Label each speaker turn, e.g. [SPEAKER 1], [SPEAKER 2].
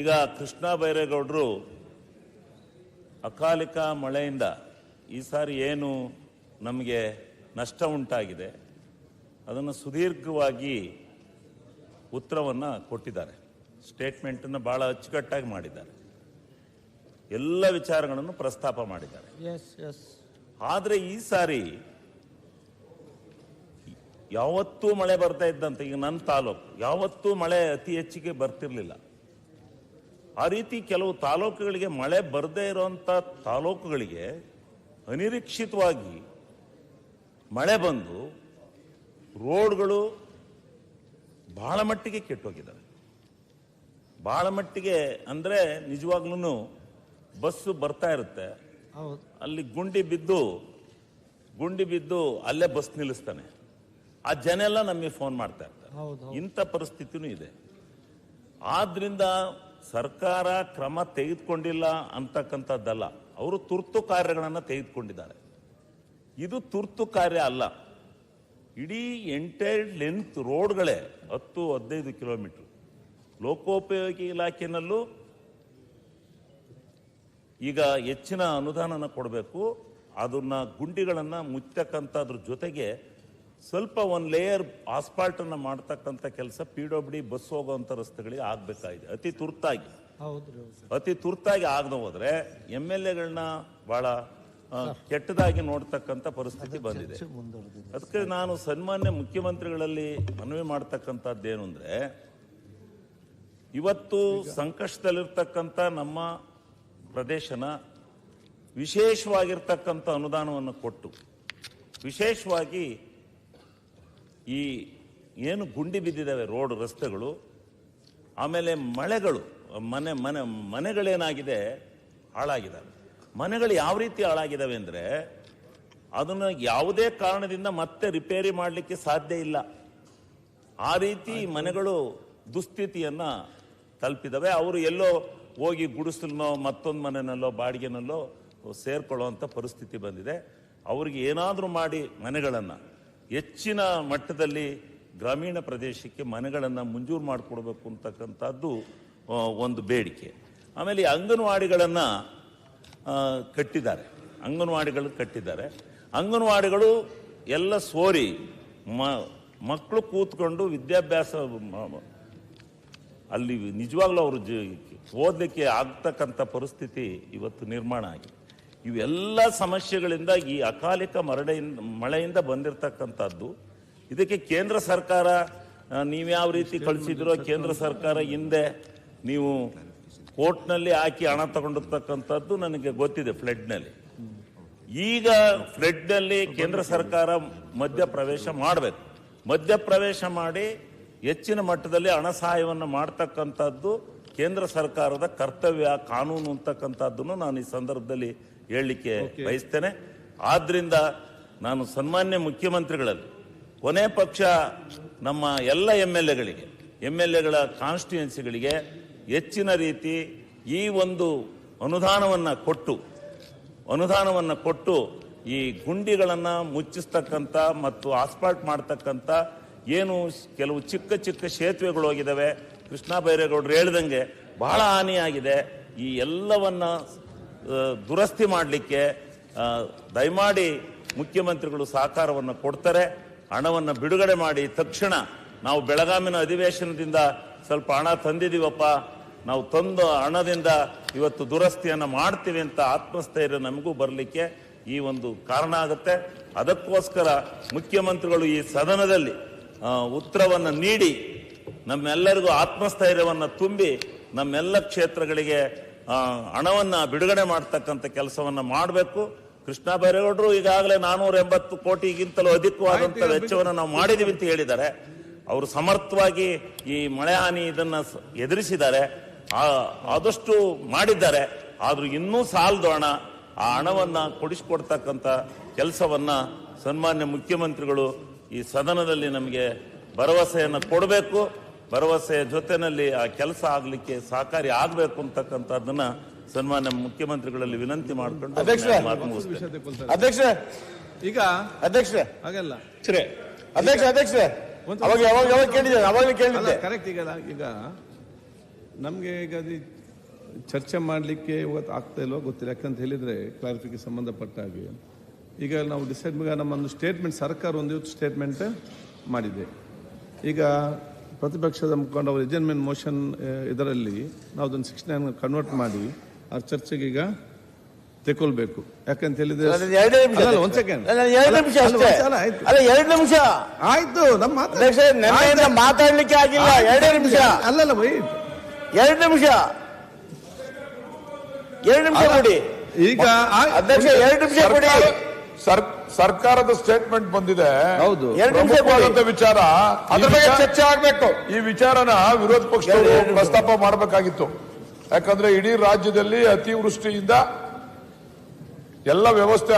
[SPEAKER 1] ಈಗ ಕೃಷ್ಣ ಬೈರೇಗೌಡರು ಅಕಾಲಿಕ ಮಳೆಯಿಂದ ಈ ಸಾರಿ ಏನು ನಮಗೆ ನಷ್ಟ ಉಂಟಾಗಿದೆ ಅದನ್ನು ಸುದೀರ್ಘವಾಗಿ ಉತ್ತರವನ್ನು ಕೊಟ್ಟಿದ್ದಾರೆ. ಸ್ಟೇಟ್ಮೆಂಟನ್ನು ಭಾಳ ಅಚ್ಚುಕಟ್ಟಾಗಿ ಮಾಡಿದ್ದಾರೆ. ಎಲ್ಲ ವಿಚಾರಗಳನ್ನು ಪ್ರಸ್ತಾಪ ಮಾಡಿದ್ದಾರೆ.
[SPEAKER 2] ಎಸ್ ಎಸ್
[SPEAKER 1] ಆದರೆ ಈ ಸಾರಿ ಯಾವತ್ತೂ ಮಳೆ ಬರ್ತಾ ಇದ್ದಂತೆ ಈಗ ನನ್ನ ತಾಲೂಕು ಯಾವತ್ತೂ ಮಳೆ ಅತಿ ಹೆಚ್ಚಿಗೆ ಬರ್ತಿರ್ಲಿಲ್ಲ. ಆ ರೀತಿ ಕೆಲವು ತಾಲೂಕುಗಳಿಗೆ ಮಳೆ ಬರದೇ ಇರುವಂತ ತಾಲೂಕುಗಳಿಗೆ ಅನಿರೀಕ್ಷಿತವಾಗಿ ಮಳೆ ಬಂದು ರೋಡ್ಗಳು ಬಹಳ ಮಟ್ಟಿಗೆ ಕೆಟ್ಟೋಗಿದ್ದಾವೆ. ಬಹಳ ಮಟ್ಟಿಗೆ ಅಂದರೆ ನಿಜವಾಗ್ಲೂ ಬಸ್ಸು ಬರ್ತಾ ಇರುತ್ತೆ. ಅಲ್ಲಿ ಗುಂಡಿ ಬಿದ್ದು ಗುಂಡಿ ಬಿದ್ದು ಅಲ್ಲೇ ಬಸ್ ನಿಲ್ಲಿಸ್ತಾನೆ. ಆ ಜನ ಎಲ್ಲ ನಮಗೆ ಫೋನ್ ಮಾಡ್ತಾ ಇರ್ತಾರೆ. ಇಂಥ ಪರಿಸ್ಥಿತಿನೂ ಇದೆ. ಆದ್ರಿಂದ ಸರ್ಕಾರ ಕ್ರಮ ತೆಗೆದುಕೊಂಡಿಲ್ಲ ಅಂತಕ್ಕಂಥದ್ದಲ್ಲ, ಅವರು ತುರ್ತು ಕಾರ್ಯಗಳನ್ನು ತೆಗೆದುಕೊಂಡಿದ್ದಾರೆ. ಇದು ತುರ್ತು ಕಾರ್ಯ ಅಲ್ಲ. ಇಡೀ ಎಂಟೈರ್ ಲೆಂತ್ ರೋಡ್ಗಳೇ ಹತ್ತು, ಹದಿನೈದು ಕಿಲೋಮೀಟರ್. ಲೋಕೋಪಯೋಗಿ ಇಲಾಖೆಯಲ್ಲೂ ಈಗ ಹೆಚ್ಚಿನ ಅನುದಾನನ ಕೊಡಬೇಕು, ಅದನ್ನ ಗುಂಡಿಗಳನ್ನು ಮುಚ್ಚತಕ್ಕಂಥದ್ರ ಜೊತೆಗೆ ಸ್ವಲ್ಪ ಒಂದು ಲೇಯರ್ ಆಸ್ಪಾಲ್ಟನ್ನು ಮಾಡ್ತಕ್ಕಂಥ ಕೆಲಸ ಪಿ ಡಬ್ಲ್ಯೂ ಡಿ ಬಸ್ ಹೋಗುವಂಥ ರಸ್ತೆಗಳಿಗೆ ಆಗಬೇಕಾಗಿದೆ. ಅತಿ ತುರ್ತಾಗಿ. ಅತಿ ತುರ್ತಾಗಿ ಆಗದೆ ಹೋದ್ರೆ ಎಂ ಎಲ್ ಎಗಳನ್ನ ಬಹಳ ಕೆಟ್ಟದಾಗಿ ನೋಡ್ತಕ್ಕಂಥ ಪರಿಸ್ಥಿತಿ ಬಂದಿದೆ. ಅದಕ್ಕೆ ನಾನು ಸನ್ಮಾನ್ಯ ಮುಖ್ಯಮಂತ್ರಿಗಳಲ್ಲಿ ಮನವಿ ಮಾಡ್ತಕ್ಕಂಥದ್ದೇನು ಅಂದರೆ ಇವತ್ತು ಸಂಕಷ್ಟದಲ್ಲಿರ್ತಕ್ಕಂಥ ನಮ್ಮ ಪ್ರದೇಶನ ವಿಶೇಷವಾಗಿರ್ತಕ್ಕಂಥ ಅನುದಾನವನ್ನು ಕೊಟ್ಟು ವಿಶೇಷವಾಗಿ ಈ ಏನು ಗುಂಡಿ ಬಿದ್ದಿದ್ದಾವೆ ರೋಡ್ ರಸ್ತೆಗಳು ಆಮೇಲೆ ಮಳೆಗಳು ಮನೆ ಮನೆ ಮನೆಗಳೇನಾಗಿದೆ ಹಾಳಾಗಿದ್ದಾವೆ. ಮನೆಗಳು ಯಾವ ರೀತಿ ಹಾಳಾಗಿದ್ದಾವೆ ಅಂದರೆ ಅದನ್ನು ಯಾವುದೇ ಕಾರಣದಿಂದ ಮತ್ತೆ ರಿಪೇರಿ ಮಾಡಲಿಕ್ಕೆ ಸಾಧ್ಯ ಇಲ್ಲ. ಆ ರೀತಿ ಮನೆಗಳು ದುಸ್ಥಿತಿಯನ್ನು ತಲುಪಿದವೆ ಅವರು ಎಲ್ಲೋ ಹೋಗಿ ಗುಡಿಸಲ್ನೋ ಮತ್ತೊಂದು ಮನೆಯಲ್ಲೋ ಬಾಡಿಗೆನಲ್ಲೋ ಸೇರ್ಕೊಳ್ಳುವಂಥ ಪರಿಸ್ಥಿತಿ ಬಂದಿದೆ. ಅವ್ರಿಗೆ ಏನಾದರೂ ಮಾಡಿ ಮನೆಗಳನ್ನು ಹೆಚ್ಚಿನ ಮಟ್ಟದಲ್ಲಿ ಗ್ರಾಮೀಣ ಪ್ರದೇಶಕ್ಕೆ ಮನೆಗಳನ್ನು ಮಂಜೂರು ಮಾಡಿಕೊಡ್ಬೇಕು ಅಂತಕ್ಕಂಥದ್ದು ಒಂದು ಬೇಡಿಕೆ. ಆಮೇಲೆ ಅಂಗನವಾಡಿಗಳನ್ನು ಕಟ್ಟಿದ್ದಾರೆ. ಅಂಗನವಾಡಿಗಳು ಕಟ್ಟಿದ್ದಾರೆ. ಅಂಗನವಾಡಿಗಳು ಎಲ್ಲ ಸೋರಿ, ಮ ಮಕ್ಕಳು ಕೂತ್ಕೊಂಡು ವಿದ್ಯಾಭ್ಯಾಸ ಅಲ್ಲಿ ನಿಜವಾಗ್ಲೂ ಅವರು ಜ, ಓದಲಿಕ್ಕೆ ಆಗ್ತಕ್ಕಂಥ ಪರಿಸ್ಥಿತಿ ಇವತ್ತು ನಿರ್ಮಾಣ ಆಗಿದೆ. ಇವೆಲ್ಲ ಸಮಸ್ಯೆಗಳಿಂದ ಈ ಅಕಾಲಿಕ ಮರಡೆಯಿಂದ, ಮಳೆಯಿಂದ ಬಂದಿರತಕ್ಕಂಥದ್ದು. ಇದಕ್ಕೆ ಕೇಂದ್ರ ಸರ್ಕಾರ ನೀವು ನೀವ್ಯಾವ ರೀತಿ ಕಳಿಸಿದಿರೋ ಕೇಂದ್ರ ಸರ್ಕಾರ ಹಿಂದೆ ನೀವು ಕೋರ್ಟ್ನಲ್ಲಿ ಹಾಕಿ ಹಣ ತಗೊಂಡಿರ್ತಕ್ಕಂಥದ್ದು ನನಗೆ ಗೊತ್ತಿದೆ ಫ್ಲಡ್ನಲ್ಲಿ. ಈಗ ಫ್ಲಡ್ನಲ್ಲಿ ಕೇಂದ್ರ ಸರ್ಕಾರ ಮಧ್ಯ ಪ್ರವೇಶ ಮಾಡಬೇಕು. ಮಧ್ಯ ಪ್ರವೇಶ ಮಾಡಿ ಹೆಚ್ಚಿನ ಮಟ್ಟದಲ್ಲಿ ಹಣ ಸಹಾಯವನ್ನು ಮಾಡ್ತಕ್ಕಂಥದ್ದು ಕೇಂದ್ರ ಸರ್ಕಾರದ ಕರ್ತವ್ಯ ಕಾನೂನು ಅಂತಕ್ಕಂಥದ್ದನ್ನು ನಾನು ಈ ಸಂದರ್ಭದಲ್ಲಿ ಹೇಳಲಿಕ್ಕೆ ಬಯಸ್ತೇನೆ. ಆದ್ರಿಂದ ನಾನು ಸನ್ಮಾನ್ಯ ಮುಖ್ಯಮಂತ್ರಿಗಳಲ್ಲಿ ಕೊನೆ ಪಕ್ಷ ನಮ್ಮ ಎಲ್ಲ ಎಂ ಎಲ್ ಎಗಳಿಗೆ ಎಂ ಎಲ್ ಎಗಳ ಕಾನ್ಸ್ಟಿಟ್ಯೂನ್ಸಿಗಳಿಗೆ ಹೆಚ್ಚಿನ ರೀತಿ ಈ ಒಂದು ಅನುದಾನವನ್ನು ಕೊಟ್ಟು ಅನುದಾನವನ್ನು ಕೊಟ್ಟು ಈ ಗುಂಡಿಗಳನ್ನು ಮುಚ್ಚಿಸ್ತಕ್ಕಂಥ ಮತ್ತು ಆಸ್ಪಾಟ್ ಮಾಡ್ತಕ್ಕಂಥ ಏನು ಕೆಲವು ಚಿಕ್ಕ ಚಿಕ್ಕ ಸೇತುವೆಗಳು ಹೋಗಿದ್ದಾವೆ. ಕೃಷ್ಣ ಬೈರೇಗೌಡರು ಹೇಳ್ದಂಗೆ ಬಹಳ ಹಾನಿಯಾಗಿದೆ. ಈ ಎಲ್ಲವನ್ನ ದುರಸ್ತಿ ಮಾಡಲಿಕ್ಕೆ ದಯಮಾಡಿ ಮುಖ್ಯಮಂತ್ರಿಗಳು ಸಹಕಾರವನ್ನು ಕೊಡ್ತಾರೆ. ಹಣವನ್ನು ಬಿಡುಗಡೆ ಮಾಡಿ ತಕ್ಷಣ ನಾವು ಬೆಳಗಾಮಿನ ಅಧಿವೇಶನದಿಂದ ಸ್ವಲ್ಪ ಹಣ ತಂದಿದ್ದೀವಪ್ಪ ನಾವು ತಂದ ಹಣದಿಂದ ಇವತ್ತು ದುರಸ್ತಿಯನ್ನು ಮಾಡ್ತೀವಿ ಅಂತ ಆತ್ಮಸ್ಥೈರ್ಯ ನಮಗೂ ಬರಲಿಕ್ಕೆ ಈ ಒಂದು ಕಾರಣ ಆಗುತ್ತೆ. ಅದಕ್ಕೋಸ್ಕರ ಮುಖ್ಯಮಂತ್ರಿಗಳು ಈ ಸದನದಲ್ಲಿ ಉತ್ತರವನ್ನು ನೀಡಿ ನಮ್ಮೆಲ್ಲರಿಗೂ ಆತ್ಮಸ್ಥೈರ್ಯವನ್ನು ತುಂಬಿ ನಮ್ಮೆಲ್ಲ ಕ್ಷೇತ್ರಗಳಿಗೆ ಹಣವನ್ನು ಬಿಡುಗಡೆ ಮಾಡ್ತಕ್ಕಂಥ ಕೆಲಸವನ್ನು ಮಾಡಬೇಕು. ಕೃಷ್ಣ ಬೈರೇಗೌಡರು ಈಗಾಗಲೇ ನಾನೂರ ಎಂಬತ್ತು ಕೋಟಿಗಿಂತಲೂ ಅಧಿಕವಾದಂಥ ವೆಚ್ಚವನ್ನು ನಾವು ಮಾಡಿದೀವಿ ಅಂತ ಹೇಳಿದ್ದಾರೆ. ಅವರು ಸಮರ್ಥವಾಗಿ ಈ ಮಳೆ ಹಾನಿ ಇದನ್ನು ಎದುರಿಸಿದ್ದಾರೆ. ಆದಷ್ಟು ಮಾಡಿದ್ದಾರೆ. ಆದರೂ ಇನ್ನೂ ಸಾಲದು ಹಣ ಆ ಹಣವನ್ನು ಕೊಡಿಸ್ಕೊಡ್ತಕ್ಕಂಥ ಕೆಲಸವನ್ನು ಸನ್ಮಾನ್ಯ ಮುಖ್ಯಮಂತ್ರಿಗಳು ಈ ಸದನದಲ್ಲಿ ನಮಗೆ ಭರವಸೆಯನ್ನು ಕೊಡಬೇಕು. ಭರವಸೆಯ ಜೊತೆನಲ್ಲಿ ಆ ಕೆಲಸ ಆಗಲಿಕ್ಕೆ ಸಹಕಾರಿ ಆಗ್ಬೇಕು ಅಂತಕ್ಕಂಥದ್ದನ್ನ ಸನ್ಮಾನ್ಯ ಮುಖ್ಯಮಂತ್ರಿಗಳಲ್ಲಿ ವಿನಂತಿ ಮಾಡ್ಕೊಂಡು.
[SPEAKER 3] ಅಧ್ಯಕ್ಷ
[SPEAKER 4] ಈಗ
[SPEAKER 3] ಅಧ್ಯಕ್ಷ
[SPEAKER 4] ಹಾಗಲ್ಲ.
[SPEAKER 3] ಅಧ್ಯಕ್ಷ ಅಧ್ಯಕ್ಷ ಅವಾಗ ಯಾವಾಗ ಯಾವಾಗ ಕೇಳಿದ್ದೆ. ಕೇಳಿದ್ದೆ
[SPEAKER 4] ಕರೆಕ್ಟ್ ಈಗ ಈಗ
[SPEAKER 2] ನಮಗೆ ಈಗ ಅದು ಚರ್ಚೆ ಮಾಡಲಿಕ್ಕೆ ಇವತ್ತು ಆಗ್ತಾ ಇಲ್ವೋ ಗೊತ್ತಿಲ್ಲ. ಯಾಕಂತ ಹೇಳಿದರೆ ಕ್ಲಾರಿಫಿಕೇಶನ್ ಸಂಬಂಧಪಟ್ಟ ಹಾಗೆ. ಈಗ ನಾವು ಡಿಸೈಡ್ ಈಗ ನಮ್ಮೊಂದು ಸ್ಟೇಟ್ಮೆಂಟ್ ಸರ್ಕಾರ ಒಂದು ಇವತ್ತು ಸ್ಟೇಟ್ಮೆಂಟ್ ಮಾಡಿದೆ. ಈಗ ಪ್ರತಿಪಕ್ಷದ ಮುಖಂಡ ಅವರು ಎಜೆನ್ಮೆಂಟ್ ಮೋಷನ್ ಇದರಲ್ಲಿ ನಾವು ಅದನ್ನು ಸಿಕ್ಸ್ ನೈನ್ ಕನ್ವರ್ಟ್ ಮಾಡಿ ಆ ಚರ್ಚೆಗೆ ಈಗ ತೆಕೊಳ್ಬೇಕು ಯಾಕಂತ ಹೇಳಿದ್ರೆ
[SPEAKER 3] ಎರಡು ನಿಮಿಷ
[SPEAKER 2] ಅಲ್ಲ, ಒಂದ್ ಸೆಕೆಂಡ್
[SPEAKER 3] ಎರಡು ನಿಮಿಷ ಅಷ್ಟೇ
[SPEAKER 2] ಅಲ್ಲ, ಆಯ್ತು.
[SPEAKER 3] ಎರಡು ನಿಮಿಷ.
[SPEAKER 2] ಆಯ್ತು ನಮ್ಮ ಮಾತು-
[SPEAKER 3] ಮಾತಾಡ್ಲಿಕ್ಕೆ ಆಗಿಲ್ಲ. ಎರಡೇ ನಿಮಿಷ.
[SPEAKER 2] ಅಲ್ಲಲ್ಲ ಬೈ.
[SPEAKER 3] ಎರಡು ನಿಮಿಷ. ಎರಡು ನಿಮಿಷ ಕೊಡಿ.
[SPEAKER 2] ಈಗ
[SPEAKER 3] ಅಧ್ಯಕ್ಷ ಎರಡು ನಿಮಿಷ ಕೊಡಿ.
[SPEAKER 4] ಸರ್- ಸರ್ಕಾರದ ಸ್ಟೇಟ್ಮೆಂಟ್ ಬಂದಿದೆ.
[SPEAKER 2] ಹೌದು.
[SPEAKER 4] ವಿಚಾರ.
[SPEAKER 5] ಅದ್ರ ಬಗ್ಗೆ ಚರ್ಚೆ ಆಗ್ಬೇಕು.
[SPEAKER 4] ಈ ವಿಚಾರನ ವಿರೋಧ
[SPEAKER 3] ಪಕ್ಷ
[SPEAKER 4] ಪ್ರಸ್ತಾಪ ಮಾಡಬೇಕಾಗಿತ್ತು. ಯಾಕಂದ್ರೆ ಇಡೀ ರಾಜ್ಯದಲ್ಲಿ ಅತಿವೃಷ್ಟಿಯಿಂದ ಎಲ್ಲ ವ್ಯವಸ್ಥೆ